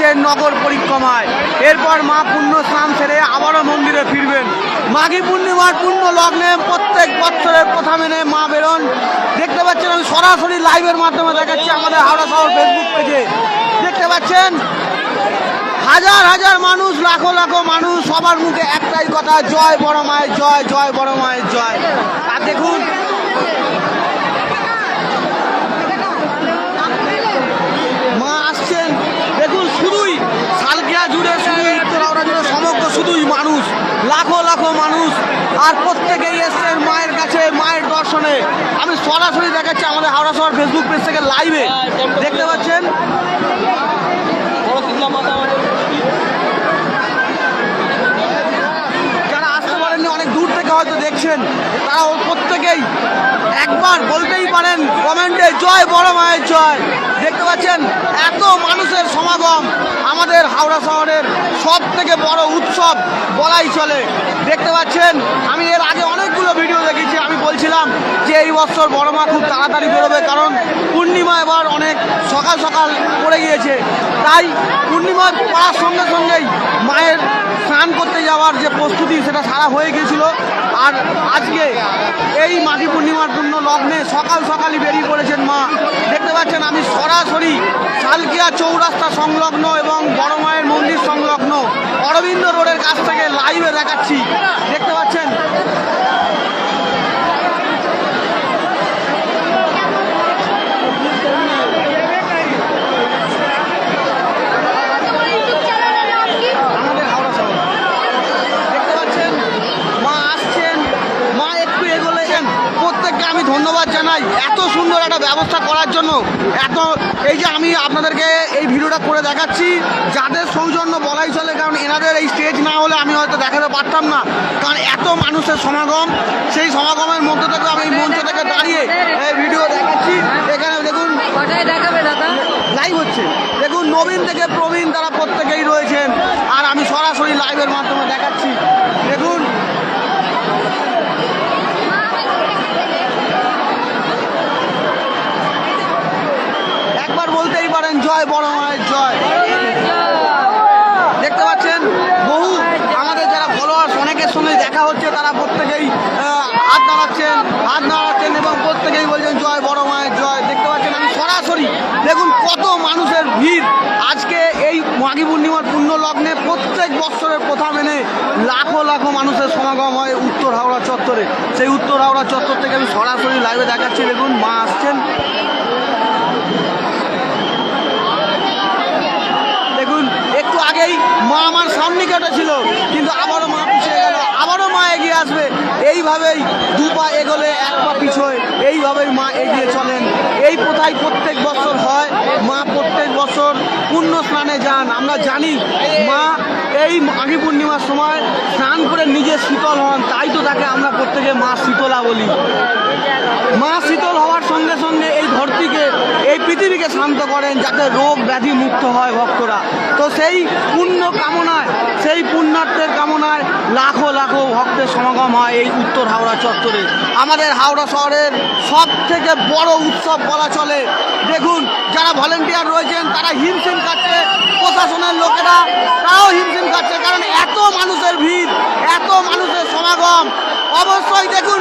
যাচ্ছেন নগর পরিক্রমায়। এরপর মা পুণ্য স্নান সেরে আবারও মন্দিরে ফিরবেন। মাঘী পূর্ণিমার পুণ্য লগ্নে প্রত্যেক বছরের প্রথা মেনে মা বেরোন। দেখতে পাচ্ছেন আমি সরাসরি লাইভের মাধ্যমে দেখাচ্ছি আমাদের হাওড়া শহর ফেসবুক পেজে দেখতে পাচ্ছেন? হাজার হাজার মানুষ, লাখো লাখো মানুষ সবার মুখে একটাই কথা, জয় বড় মায়ের জয় জয় বড় মায়ের জয়। আর দেখুন মা আসছেন দেখুন শুধুই সালকিয়া জুড়ে শুধু উত্তরাওড়া জুড়ে সমগ্র শুধুই মানুষ লাখো লাখো মানুষ আর প্রত্যেকেই এসছেন মায়ের কাছে, মায়ের দর্শনে। আমি সরাসরি দেখাচ্ছি আমাদের হাওড়া শহর ফেসবুক পেজ থেকে লাইভে দেখতে পাচ্ছেন? যারা আসতে পারেননি, অনেক দূর থেকে হয়তো দেখছেন তারা প্রত্যেকেই একবার কমেন্টে জয়, বড় মায়ের জয়। দেখতে পাচ্ছেন, এত মানুষের সমাগম আমাদের হাওড়া শহরের সব থেকে বড় উৎসব বলাই চলে। দেখতে পাচ্ছেন, আমি এর আগে অনেকগুলো ভিডিও যে এই বছর বড় মা খুব তাড়াতাড়ি বেরোবে, কারণ পূর্ণিমা এবার অনেক সকাল সকাল পড়ে গিয়েছে। তাই পূর্ণিমা পড়ার সঙ্গে সঙ্গেই মায়ের স্নান করতে যাওয়ার যে প্রস্তুতি, সেটা সারা হয়ে গিয়েছিল। আর আজকে এই মাঘী পূর্ণিমার জন্য লগ্নে সকাল সকালই বেরিয়ে পড়েছেন মা। দেখতে পাচ্ছেন, আমি সরাসরি সালকিয়া চৌরাস্তা সংলগ্ন এবং বড় মায়ের মন্দির সংলগ্ন অরবিন্দ রোডের কাছ থেকে লাইভে দেখাচ্ছি দেখতে পাচ্ছেন আমাদের হাওড়া শহর দেখতে পাচ্ছেন মা আসছেন মা একটু এগোলেছেন প্রত্যেককে আমি ধন্যবাদ জানাই এত সুন্দর একটা ব্যবস্থা করার জন্য এত এই যে আমি আপনাদেরকে এই ভিডিওটা করে দেখাচ্ছি যাদের সৌজন্য বলাই চলে কারণ এনাদের এই স্টেজ না হলে আমি হয়তো দেখাতে পারতাম না। কারণ এত মানুষের সমাগম সেই সমাগমের মধ্যে থেকে আমি মঞ্চ থেকে দাঁড়িয়ে এই ভিডিও দেখাচ্ছি। এখানে দেখুন লাইভ হচ্ছে। দেখুন নবীন থেকে প্রবীণ তারা প্রত্যেকেই রয়েছেন। আর আমি সরাসরি লাইভের মাধ্যমে দেখাচ্ছি দেখুন একবার বলতেই পারেন জয় বড় মায়ের জয়। দেখতে পাচ্ছেন, বহু আমাদের যারা ফলোয়ার্স অনেকের সঙ্গে দেখা হচ্ছে, তারা প্রত্যেকেই হাত নাড়াচ্ছেন হাত নাড়াচ্ছেন এবং প্রত্যেকেই বলছেন, জয় বড় মায়ের জয়। দেখতে পাচ্ছেন, আমি সরাসরি দেখুন কত মানুষের ভিড়। আজকে এই মাঘী পূর্ণিমার পূর্ণ লগ্নে প্রত্যেক বৎসরের প্রথা মেনে লাখো লাখো মানুষের সমাগম হয় উত্তর হাওড়া চত্বরে। সেই উত্তর হাওড়া চত্বর থেকে আমি সরাসরি লাইভে দেখাচ্ছি। দেখুন, মা আসছেন দেখুন একটু আগেই মা আমার সামনে কেটে ছিল? কিন্তু আবারও মা পিছিয়ে গেল, আবারও মা এগিয়ে আসবে। এইভাবেই দু পা এগোলে, এক পা পিছোয়, এইভাবেই মা এগিয়ে চলেন। এই প্রথাই প্রত্যেক বছর হয়। মা প্রত্যেক বছর পূর্ণ স্নানে যান। আমরা জানি, মা এই মাঘী পূর্ণিমার সময় স্নান করে নিজে শীতল হন। তাই তো তাকে আমরা প্রত্যেকে মা শীতলা বলি। মা শীতল হওয়ার সঙ্গে সঙ্গে এই ধরতিকে এই পৃথিবীকে শান্ত করেন যাতে রোগ ব্যাধি মুক্ত হয় ভক্তরা। তো সেই পুণ্য কামনায়, সেই পুণ্যার্থের কামনায় লাখো লাখো ভক্তের সমাগম হয় এই উত্তর হাওড়া চত্বরে। আমাদের হাওড়া শহরের সব থেকে বড় উৎসব বলা চলে। দেখুন, যারা ভলেন্টিয়ার রয়েছেন, তারা হিমশিম খাচ্ছে প্রশাসনের লোকেরা। তারাও হিমশিম খাচ্ছে, কারণ এত মানুষের ভিড়, এত মানুষের সমাগম। অবশ্যই দেখুন